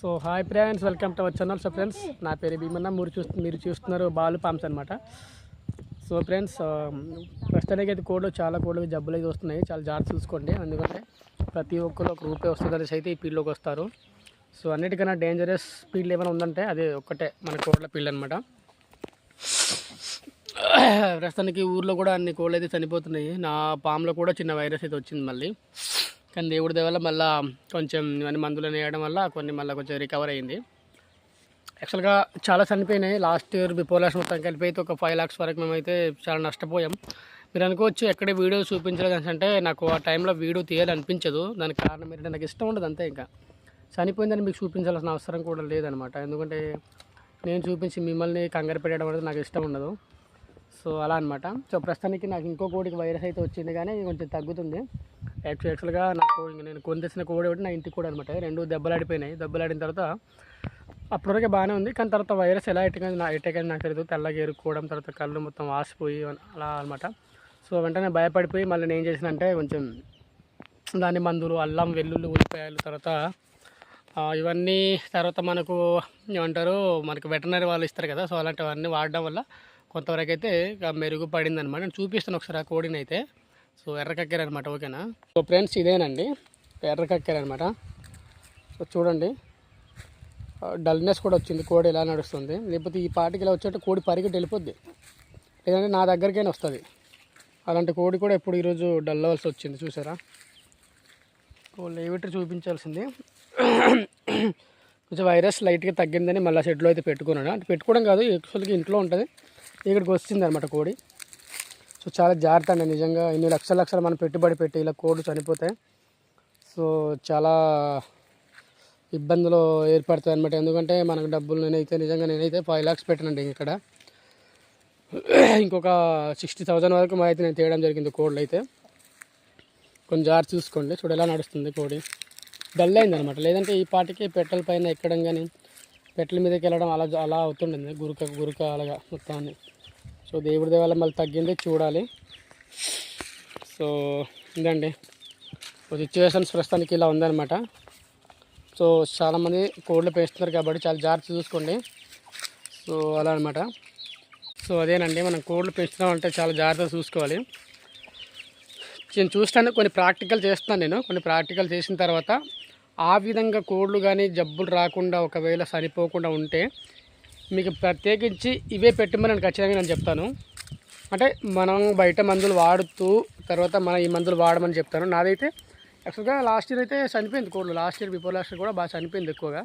So hi friends welcome to our channel so friends నా పేరు భీమన్న. మీరు చూస్తు మీరు చూస్తున్నారు బాలు పామ్స్ అనమాట సో ఫ్రెండ్స్ ప్రస్తుతానికి అయితే కోళ్ళు చాలా కోళ్ళు జబ్బులు అయితే వస్తున్నాయి. చాలా జాగ్రత్త చూసుకోండి. ఎందుకంటే ప్రతి ఒక్కరు ఒక రూపాయి వస్తుంది అనేసి అయితే ఈ ఫీల్డ్లోకి వస్తారు. సో అన్నిటికన్నా డేంజరస్ ఫీల్డ్ ఏమైనా ఉందంటే అదే ఒక్కటే మన కోళ్ళ ఫీల్డ్ అనమాట ప్రస్తుతానికి ఊర్లో కూడా అన్ని కోళ్ళు అయితే చనిపోతున్నాయి. నా పాములో కూడా చిన్న వైరస్ అయితే వచ్చింది మళ్ళీ. కానీ దేవుడి దయ వల్ల మళ్ళీ కొంచెం ఇవన్నీ మందులు వేయడం వల్ల కొన్ని మళ్ళీ కొంచెం రికవర్ అయింది. యాక్చువల్గా చాలా చనిపోయినాయి. లాస్ట్ ఇయర్ బిఫోర్ లాస్ట్ మొత్తం కలిపి అయితే ఒక ఫైవ్ లాక్స్ వరకు మేమైతే చాలా నష్టపోయాం. మీరు అనుకోవచ్చు ఎక్కడే వీడియో చూపించలేదు అంటే నాకు ఆ టైంలో వీడియో తీయాలనిపించదు దానికి కారణం ఏంటంటే నాకు ఇష్టం ఉండదు అంతే ఇంకా. చనిపోయిందని మీకు చూపించాల్సిన అవసరం కూడా లేదనమాట ఎందుకంటే నేను చూపించి మిమ్మల్ని కంగారు పెట్టడం అనేది నాకు ఇష్టం ఉండదు. సో అలా అనమాట సో ప్రస్తుతానికి నాకు ఇంకో కోడికి వైరస్ అయితే వచ్చింది కానీ కొంచెం తగ్గుతుంది. యాక్చువల్ యాక్చువల్గా నాకు ఇంక నేను కొని తెచ్చిన కోడి ఒకటి నా ఇంటికి కూడా అనమాట రెండు దెబ్బలాడిపోయినాయి. దెబ్బలాడిన తర్వాత అప్పటివరకు బాగానే ఉంది. కానీ తర్వాత వైరస్ ఎలా ఎట్టకని నా ఎట్టకని నాకు తెలియదు. తెల్లగా ఎరుక్కోవడం తర్వాత కళ్ళు మొత్తం వాసిపోయి అలా అనమాట సో వెంటనే భయపడిపోయి మళ్ళీ నేను ఏం చేసిన అంటే కొంచెం దాని మందులు అల్లం వెల్లుల్లి ఉల్లిపాయలు తర్వాత ఇవన్నీ తర్వాత మనకు ఏమంటారు మనకు వెటనరీ వాళ్ళు ఇస్తారు కదా సో అలాంటివన్నీ వాడడం వల్ల కొంతవరకు అయితే మెరుగుపడింది అనమాట నేను చూపిస్తాను ఒకసారి ఆ కోడిని అయితే సో ఎర్ర కక్కెర అనమాట ఓకేనా? సో ఫ్రెండ్స్ ఇదేనండి. ఎర్ర కక్కెర అనమాట సో చూడండి. డల్నెస్ కూడా వచ్చింది కోడి ఎలా నడుస్తుంది. లేకపోతే ఈ పాటికి ఇలా వచ్చేట్టు కోడి పరిగెట్టి వెళ్ళిపోద్ది. లేదంటే నా దగ్గరికైనా వస్తుంది. అలాంటి కోడి కూడా ఇప్పుడు ఈరోజు డల్ అవ్వాల్సి వచ్చింది చూసారా? లేవిటర్ చూపించాల్సింది. కొంచెం వైరస్ లైట్గా తగ్గిందని మళ్ళీ షెడ్లో అయితే పెట్టుకున్నాను. అంటే పెట్టుకోవడం కాదు యాక్చువల్గా ఇంట్లో ఉంటుంది. ఇక్కడికి వచ్చింది అనమాట కోడి. సో చాలా జాగ్రత్త అండి. నిజంగా ఇన్ని లక్షల లక్షలు మనం పెట్టుబడి పెట్టి ఇలా కోళ్ళు చనిపోతాయి సో చాలా ఇబ్బందులు ఏర్పడతాయి అనమాట ఎందుకంటే మనకు డబ్బులు నేనైతే నిజంగా నేనైతే ఫైవ్ ల్యాక్స్ పెట్టినండి ఇక్కడ. ఇంకొక సిక్స్టీ థౌజండ్ వరకు మా అయితే నేను తేయడం జరిగింది కోళ్ళు అయితే. కొంచెం జాగ్రత్త చూసుకోండి. చూడు ఎలా నడుస్తుంది కోడి. డల్ అయింది అనమాట లేదంటే ఈ పాటికి పెట్టెల పైన ఎక్కడం కానీ పెట్టెల మీదకి వెళ్ళడం అలా అలా అవుతుండింది గురుక గురుక అలాగా మొత్తాన్ని. సో దేవుడి దేవాల మళ్ళీ తగ్గింది చూడాలి. సో ఇదండి. సిచ్యువేషన్స్ ప్రస్తుతానికి ఇలా ఉందన్నమాట. సో చాలామంది కోళ్ళు పెంచుతున్నారు కాబట్టి చాలా జాగ్రత్త చూసుకోండి. సో అలా అనమాట సో అదేనండి మనం కోళ్ళు పెంచుతామంటే చాలా జాగ్రత్తగా చూసుకోవాలి. నేను చూస్తాను కొన్ని ప్రాక్టికల్ చేస్తాను నేను. కొన్ని ప్రాక్టికల్ చేసిన తర్వాత ఆ విధంగా కోళ్ళు కానీ జబ్బులు రాకుండా ఒకవేళ సరిపోకుండా ఉంటే మీకు ప్రత్యేకించి ఇవే పెట్టమని నేను ఖచ్చితంగా నేను చెప్తాను. అంటే మనం బయట మందులు వాడుతూ తర్వాత మన ఈ మందులు వాడమని చెప్తాను. నాదైతే యాక్చువల్గా లాస్ట్ ఇయర్ అయితే చనిపోయింది కోళ్ళు last year before last year కూడా బాగా చనిపోయింది ఎక్కువగా.